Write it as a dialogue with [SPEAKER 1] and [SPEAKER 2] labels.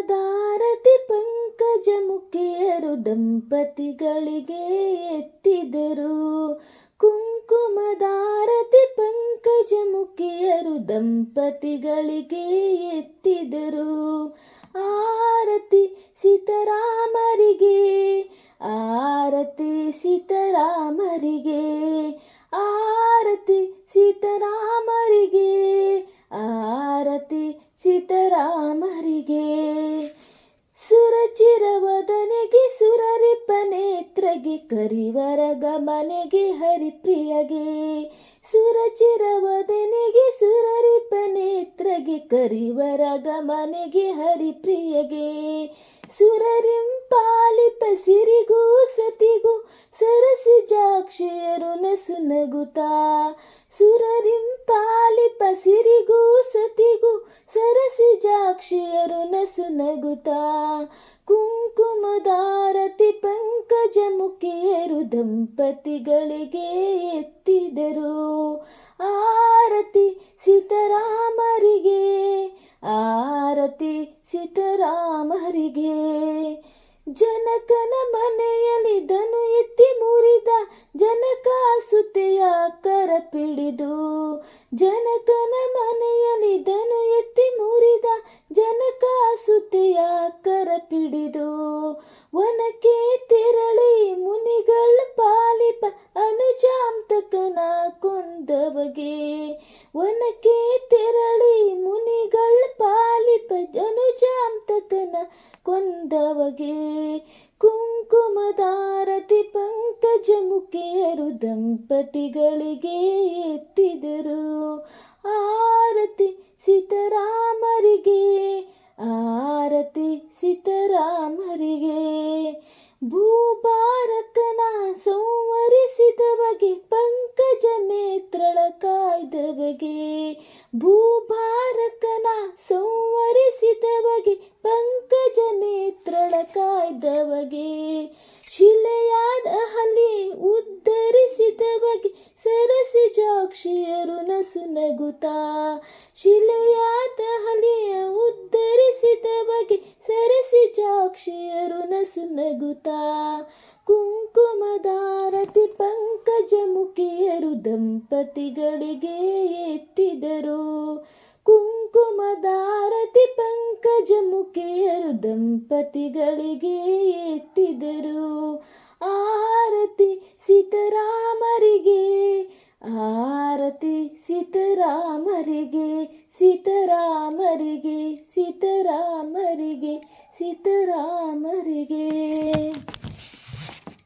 [SPEAKER 1] ಕುಂಕುಮದಾರತಿ ಪಂಕಜ ಮುಖಿಯರು ದಂಪತಿಗಳಿಗೆ ಎತ್ತಿದರು. ಕುಂಕುಮದಾರತಿ ಪಂಕಜ ಮುಖಿಯರು ದಂಪತಿಗಳಿಗೆ ಎತ್ತಿದರು. ಆರತಿ ಸೀತಾರಾಮರಿಗೆ ಆರತಿ ಸೀತಾರಾಮರಿಗೆ ನೇತ್ರಗೆ ಕರಿವರಗ ಮನೆಗೆ ಹರಿಪ್ರಿಯಗೆ ಸುರಚಿರವದನೆಗೆ ಸುರರಿಪ ನೇತ್ರಗೆ ಕರಿವರಗ ಮನೆಗೆ ಹರಿಪ್ರಿಯಗೆ ಸುರರಿಂಪಾಲಿಪ ಸಿರಿಗೂ ಸತಿಗೂ, ಸರಸಿ ಜಾಕ್ಷಿಯರು ನಸು ನಗುತ್ತಾ ಸುರರಿಂಪಾಲಿಪ ಸಿರಿಗೂ ಸತಿಗೂ, ಸರಸಿ ಜಾಕ್ಷಿಯರು ನಸು ನಗುತ್ತಾ, ಕುಂಕುಮದಾರತಿ ದಂಪತಿಗಳಿಗೆ ಎತ್ತಿದರು. ಆರತಿ ಸೀತಾರಾಮರಿಗೆ ಆರತಿ ಸೀತಾರಾಮರಿಗೆ ಜನಕನ ಮನೆಯಲ್ಲಿ ಧನು ಎತ್ತಿ ಮುರಿದ ಜನಕ ಸುತೆಯ ಕರ ಪಿಡಿದು, ಜನಕನ ಮನೆಯಲ್ಲಿ ಧನು ಎತ್ತಿ ಮುರಿದ ಜನಕ ಸುತೆಯ ಕರ ಪಿಡಿದು ಒನಕೆ ತೆರಳಿ ಕೊಂದವಗೆ ಒನಕೆ ತೆರಳಿ ಮುನಿಗಳ ಪಾಲಿಪ ಅನುಜಾಂತಕನ ಕೊಂದವಗೆ. ಕುಂಕುಮದಾರತಿ ಪಂಕಜ ಮುಖಿಯರು ದಂಪತಿಗಳಿಗೆ ಎತ್ತಿದರು. ಆರತಿ ಸೀತಾರಾಮರಿಗೆ ಆರತಿ ಸೀತಾರಾಮರಿಗೆ. ಭೂಭಾರಕನ ಸಂವರಿಸಿದವಗೆ ಪಂಕಜ ನೇತ್ರಳ ಕಾಯ್ದ ಬಗೆ ಭೂಭಾರಕನ ಸಂವರಿಸಿದ ಬಗೆ ಪಂಕಜ ನೇತ್ರಳ ಕಾಯ್ದ ಬಗೆ ಶಿಲೆಯಾದ ಹಲಿ ಉದ್ಧರಿಸಿದ ಬಗೆ ಸರಸಿ ಜಾಕ್ಷಿಯರು ನಸು ನಗುತ್ತಾ ಶಿಲೆಯಾದ ಹಲಿಯ ಉದ್ಧರಿಸಿದ ಬಗೆ ಸರಸಿ ಜಾಕ್ಷಿಯರು ನಸು ನಗುತ್ತಾ ಕುಂಕುಮದಾರತಿ ಪಂಕಜ ಮುಖಿಯರು ದಂಪತಿಗಳಿಗೆ ಎತ್ತಿದರು. ಕುಂಕುಮದಾರತಿ ಪಂಕಜ ಮುಖಿಯರು ದಂಪತಿಗಳಿಗೆ ಎತ್ತಿದರು. ಆರತಿ ಸೀತಾರಾಮರಿಗೆ ಆರತಿ ಸೀತಾರಾಮರಿಗೆ ಸೀತಾರಾಮರಿಗೆ ಸೀತಾರಾಮರಿಗೆ ಸೀತಾರಾಮರಿಗೆ.